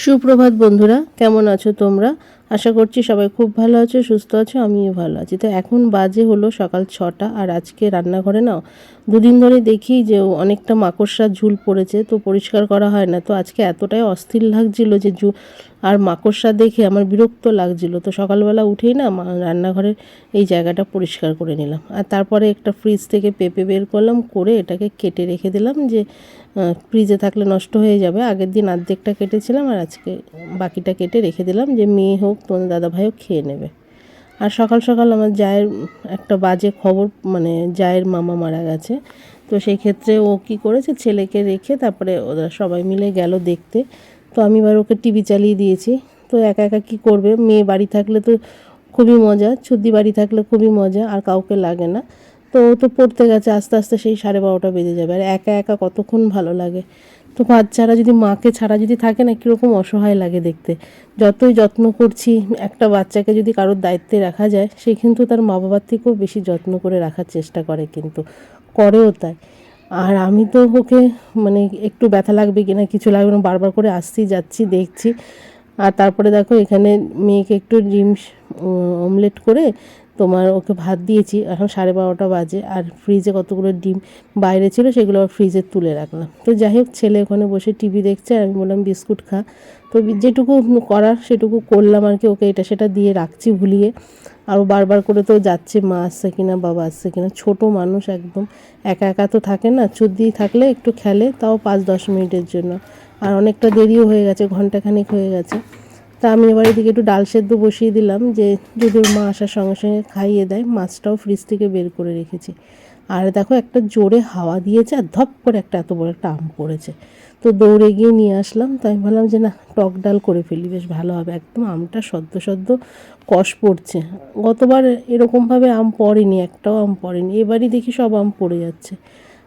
সুপ্রভাত বন্ধুরা কেমন আছো তোমরা? আশা করছি সবাই খুব ভালো আছো, সুস্থ আছো, আমিও ভালো আছি। তো এখন বাজে হলো সকাল ছটা, আর আজকে রান্নাঘরে নাও, দুদিন ধরে দেখি যে অনেকটা মাকড়সার ঝুল পড়েছে, তো পরিষ্কার করা হয় না। তো আজকে এতটাই অস্থির লাগছিল যে ঝু, আর মাকড়সা দেখে আমার বিরক্ত লাগছিল। তো সকালবেলা উঠেই না রান্নাঘরের এই জায়গাটা পরিষ্কার করে নিলাম। আর তারপরে একটা ফ্রিজ থেকে পেঁপে বের করলাম, করে এটাকে কেটে রেখে দিলাম যে ফ্রিজে থাকলে নষ্ট হয়ে যাবে। আগের দিন অর্ধেকটা কেটেছিলাম, আর আজকে বাকিটা কেটে রেখে দিলাম যে, মেয়ে হোক তোমাদের দাদা ভাইও খেয়ে নেবে। আর সকাল সকাল আমার জায়ের একটা বাজে খবর মানে জায়ের মামা মারা গেছে। তো সেই ক্ষেত্রে ও কি করেছে, ছেলেকে রেখে তারপরে ওরা সবাই মিলে গেল দেখতে। তো আমি এবার ওকে টিভি চালিয়ে দিয়েছি। তো একা একা কী করবে? মেয়ে বাড়ি থাকলে তো খুবই মজা ছুদ্দি বাড়ি থাকলে খুবই মজা, আর কাউকে লাগে না। তো ও তো পড়তে গেছে, আস্তে আস্তে সেই সাড়ে বারোটা বেজে যাবে। আর একা একা কতক্ষণ ভালো লাগে? তো বাচ্চারা যদি মাকে ছাড়া যদি থাকে না, কীরকম অসহায় লাগে দেখতে। যতই যত্ন করছি, একটা বাচ্চাকে যদি কারোর দায়িত্বে রাখা যায়, সে কিন্তু তার মা বাবার থেকেও বেশি যত্ন করে রাখার চেষ্টা করে কিন্তু, করেও তাই। আর আমি তো ওকে মানে একটু ব্যথা লাগবে কিনা, কিছু লাগবে না, বারবার করে আসছি, যাচ্ছি, দেখছি। আর তারপরে দেখো, এখানে মেয়েকে একটু ডিম অমলেট করে তোমার ওকে ভাত দিয়েছি, এখন সাড়ে বারোটা বাজে, আর ফ্রিজে কতগুলো ডিম বাইরে ছিল সেগুলো আবার ফ্রিজে তুলে রাখলাম। তো যাই হোক, ছেলে ওখানে বসে টিভি দেখছে, আর আমি বললাম, বিস্কুট খা। তো যেটুকু করার সেটুকু করলাম আর কি, ওকে এটা সেটা দিয়ে রাখছি ভুলিয়ে। আরও বারবার করে তো যাচ্ছে, মা আসছে কিনা, বাবা আসছে কিনা? ছোট মানুষ একদম, একা একা তো থাকে না, চুদ্দি থাকলে একটু খেলে, তাও পাঁচ দশ মিনিটের জন্য। আর অনেকটা দেরিও হয়ে গেছে, ঘন্টাখানেক হয়ে গেছে। তা আমি এবার এদিকে একটু ডাল সেদ্ধ বসিয়ে দিলাম, যে যদি মা আসার সঙ্গে সঙ্গে খাইয়ে দেয়, মাছটাও ফ্রিজ থেকে বের করে রেখেছি। আর দেখো একটা জোরে হাওয়া দিয়েছে আর ধপ করে একটা এত বড় একটা আম পড়েছে। তো দৌড়ে গিয়ে নিয়ে আসলাম, তাই আমি ভাবলাম যে না, টক ডাল করে ফেলি, বেশ ভালো হবে। একদম আমটা সদ্য সদ্য কষ পড়ছে। গতবার এরকমভাবে আম পড়েনি, একটাও আম পড়েনি। এবারই দেখি সব আম পড়ে যাচ্ছে।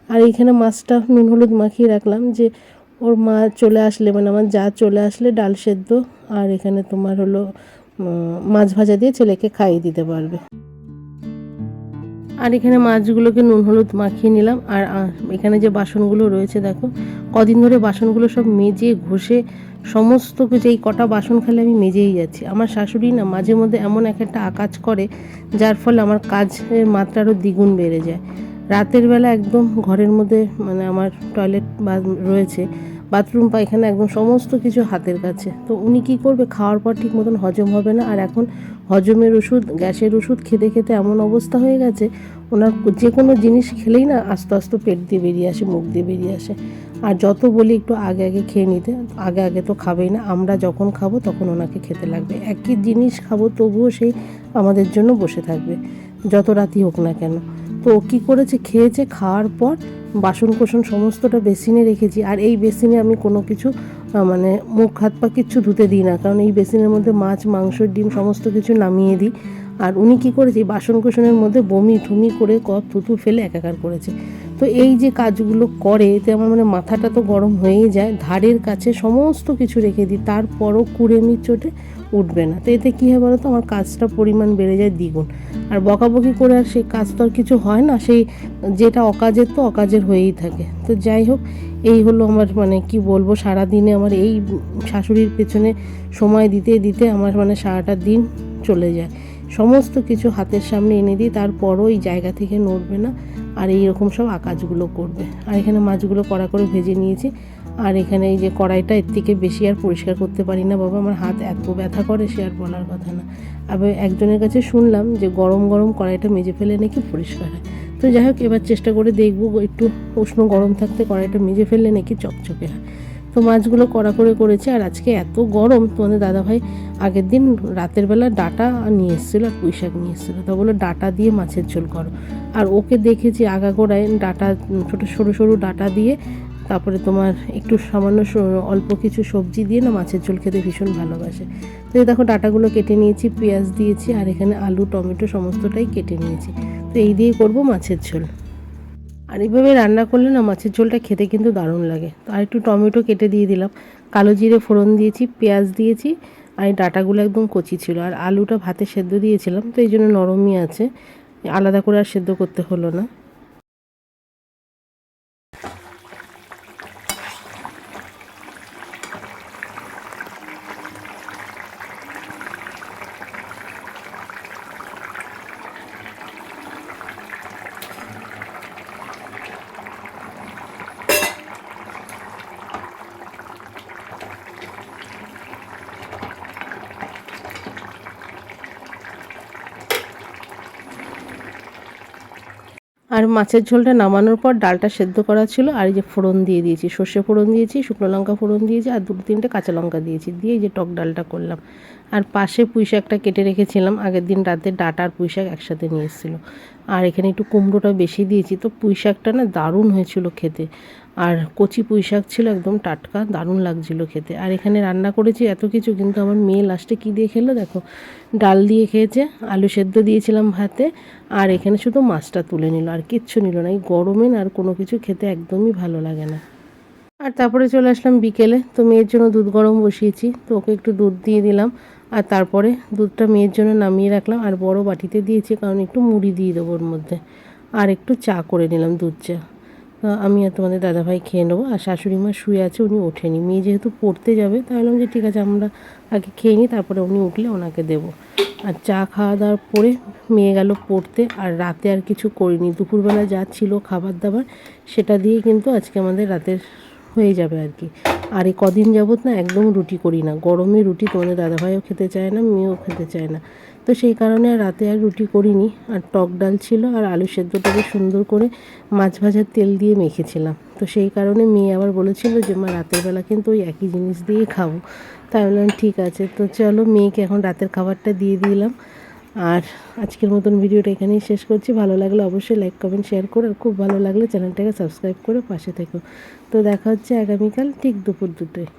আর এইখানে মাছটা নুন হলুদ মাখিয়ে রাখলাম যে ওর মা চলে আসলে মানে আমার যা চলে আসলে ডাল সেদ্ধ, আর এখানে তোমার হলো মাছ ভাজা দিয়ে ছেলেকে খাইয়ে দিতে পারবে। আর এখানে মাছগুলোকে নুন হলুদ মাখিয়ে নিলাম, আর এখানে যে বাসনগুলো রয়েছে দেখো, কদিন ধরে বাসনগুলো সব মেজে ঘষে সমস্ত কিছু, এই কটা বাসন খালি আমি মেজেই যাচ্ছি। আমার শাশুড়ি না মাঝে মধ্যে এমন এক একটা আকাজ করে, যার ফলে আমার কাজের মাত্রা আরও দ্বিগুণ বেড়ে যায়। রাতের বেলা একদম ঘরের মধ্যে মানে আমার টয়লেট বা রয়েছে বাথরুম পায়খানা একদম সমস্ত কিছু হাতের কাছে। তো উনি কি করবে? খাওয়ার পর ঠিক মতন হজম হবে না। আর এখন হজমের ওষুধ, গ্যাসের ওষুধ খেতে খেতে এমন অবস্থা হয়ে গেছে, ওনার যে কোনো জিনিস খেলেই না আস্তে আস্তে পেট দিয়ে বেরিয়ে আসে, মুখ দিয়ে বেরিয়ে আসে। আর যত বলি একটু আগে আগে খেয়ে নিতে, আগে আগে তো খাবেই না। আমরা যখন খাব তখন ওনাকে খেতে লাগবে। একই জিনিস খাব, তবুও সেই আমাদের জন্য বসে থাকবে। যত রাতি হোক না কেন। তো কী করেছে? খেয়েছে, খাওয়ার পর বাসন কোসন সমস্তটা বেসিনে রেখেছি। আর এই বেসিনে আমি কোনো কিছু মানে মুখ, হাত, পা কিচ্ছু ধুতে দিই না। কারণ এই বেসিনের মধ্যে মাছ, মাংস, ডিম সমস্ত কিছু নামিয়ে দিই। আর উনি কী করেছে? বাসন কোসনের মধ্যে বমি ঠুমি করে কপ থুতু ফেলে একাকার করেছে। তো এই যে কাজগুলো করে, এতে আমার মানে মাথাটা তো গরম হয়েই যায়। ধারের কাছে সমস্ত কিছু রেখে দিই। তারপরও কুড়েমির চোটে উঠবে না। তো এতে কী হয় বলো তো? আমার কাজটা পরিমাণ বেড়ে যায় দ্বিগুণ। আর বকাবকি করে আর সেই কাজ তো আর কিছু হয় না, সেই যেটা অকাজের তো অকাজের হয়েই থাকে। তো যাই হোক, এই হলো আমার মানে কি বলব সারা দিনে আমার এই শাশুড়ির পেছনে সময় দিতে দিতে আমার মানে সারাটা দিন চলে যায়। সমস্ত কিছু হাতের সামনে এনে দিই, তারপরও এই জায়গা থেকে নড়বে না, আর এই রকম সব আকাজগুলো করবে। আর এখানে মাছগুলো কড়া করে ভেজে নিয়েছি। আর এখানে এই যে কড়াইটা এর থেকে বেশি আর পরিষ্কার করতে পারি না। বাবা, আমার হাত এত ব্যথা করে সে আর বলার কথা না। আবার একজনের কাছে শুনলাম যে গরম গরম কড়াইটা মেজে ফেলে নাকি পরিষ্কার হয়। তো যাই হোক, এবার চেষ্টা করে দেখব, একটু উষ্ণ গরম থাকতে কড়াইটা মেজে ফেললে নাকি চকচকে হয়। তো মাছগুলো কড়া করে করেছে আর আজকে এত গরম তোমাদের দাদাভাই আগের দিন রাতের বেলা ডাটা নিয়ে এসেছিল আর পুঁই শাক নিয়ে এসেছিল। তা বলল ডাটা দিয়ে মাছের ঝোল করো। আর ওকে দেখেছি আগাগোড়ায় ডাটা, ছোটো সরু সরু ডাটা দিয়ে তারপরে তোমার একটু সামান্য অল্প কিছু সবজি দিয়ে না মাছের ঝোল খেতে ভীষণ ভালোবাসে। তো এই দেখো ডাটাগুলো কেটে নিয়েছি, পেঁয়াজ দিয়েছি আর এখানে আলু, টমেটো সমস্তটাই কেটে নিয়েছি। তো এই দিয়ে করব মাছের ঝোল। আর এইভাবে রান্না করলে না মাছের ঝোলটা খেতে কিন্তু দারুণ লাগে। তো আর একটু টমেটো কেটে দিয়ে দিলাম। কালো জিরে ফোড়ন দিয়েছি, পেঁয়াজ দিয়েছি আর এই ডাটাগুলো একদম কচি ছিল। আর আলুটা ভাতে সেদ্ধ দিয়েছিলাম, তো এই জন্য নরমই আছে। আলাদা করে আর সেদ্ধ করতে হলো না। আর মাছের ঝোলটা নামানোর পর ডালটা সেদ্ধ করা ছিল, আর এই যে ফোড়ন দিয়ে দিয়েছি, সর্ষে ফোড়ন দিয়েছি, শুকনো লঙ্কা ফোড়ন দিয়েছি, আর দু তিনটে কাঁচা লঙ্কা দিয়েছি, দিয়ে এই যে টক ডালটা করলাম। আর পাশে পুঁই শাকটা কেটে রেখেছিলাম, আগের দিন রাতে ডাটা আর পুঁই শাক একসাথে নিয়ে এসেছিল। আর এখানে একটু কুমড়োটা বেশি দিয়েছি, তো পুঁই শাকটা না দারুণ হয়েছিল খেতে। আর কচি পুঁই শাক ছিল একদম টাটকা, দারুণ লাগছিল খেতে। আর এখানে রান্না করেছি এত কিছু, কিন্তু আমার মেয়ে লাস্টে কী দিয়ে খেলো দেখো? ডাল দিয়ে খেয়েছে, আলু সেদ্ধ দিয়েছিলাম ভাতে, আর এখানে শুধু মাছটা তুলে নিল, আর কিচ্ছু নিল না। এই গরমে আর কোনো কিছু খেতে একদমই ভালো লাগে না। আর তারপরে চলে আসলাম বিকেলে, তো মেয়ের জন্য দুধ গরম বসিয়েছি, তো ওকে একটু দুধ দিয়ে দিলাম। আর তারপরে দুধটা মেয়ের জন্য নামিয়ে রাখলাম, আর বড় বাটিতে দিয়েছি, কারণ একটু মুড়ি দিয়ে দেবো ওর মধ্যে। আর একটু চা করে নিলাম দুধ চা। আমি আর তোমাদের দাদাভাই খেয়ে নেব। আর শাশুড়ি মা শুয়ে আছে, উনি ওঠেনি। মেয়ে যেহেতু পড়তে যাবে, তাই বললাম যে ঠিক আছে, আমরা আগে খেয়ে নিই, তারপরে উনি উঠলে ওনাকে দেবো। আর চা খাওয়া দাওয়ার পরে মেয়ে গেল পড়তে, আর রাতে আর কিছু করিনি। দুপুরবেলা যা ছিল খাবার দাবার, সেটা দিয়ে কিন্তু আজকে আমাদের রাতের হয়ে যাবে আর কি। আর এই কদিন যাবত না একদম রুটি করি না। গরমে রুটি তোমাদের দাদাভাইও খেতে চায় না, মেয়েও খেতে চায় না। তো সেই কারণে রাতে আর রুটি করিনি। আর টক ডাল ছিল আর আলু সেদ্ধটাকে সুন্দর করে মাছ ভাজার তেল দিয়ে মেখেছিলাম। তো সেই কারণে মেয়ে আবার বলেছিল যে, মা, রাতের বেলা কিন্তু ওই একই জিনিস দিয়েই খাব। তাই বললাম, ঠিক আছে। তো চলো মেয়েকে এখন রাতের খাবারটা দিয়ে দিলাম। আর আজকের মতন ভিডিওটা এখানেই শেষ করছি। ভালো লাগলে অবশ্যই লাইক কমেন্ট শেয়ার করে আর খুব ভালো লাগলে চ্যানেলটাকে সাবস্ক্রাইব করে পাশে থেকো। তো দেখা হচ্ছে আগামীকাল ঠিক দুপুর দুটোয়।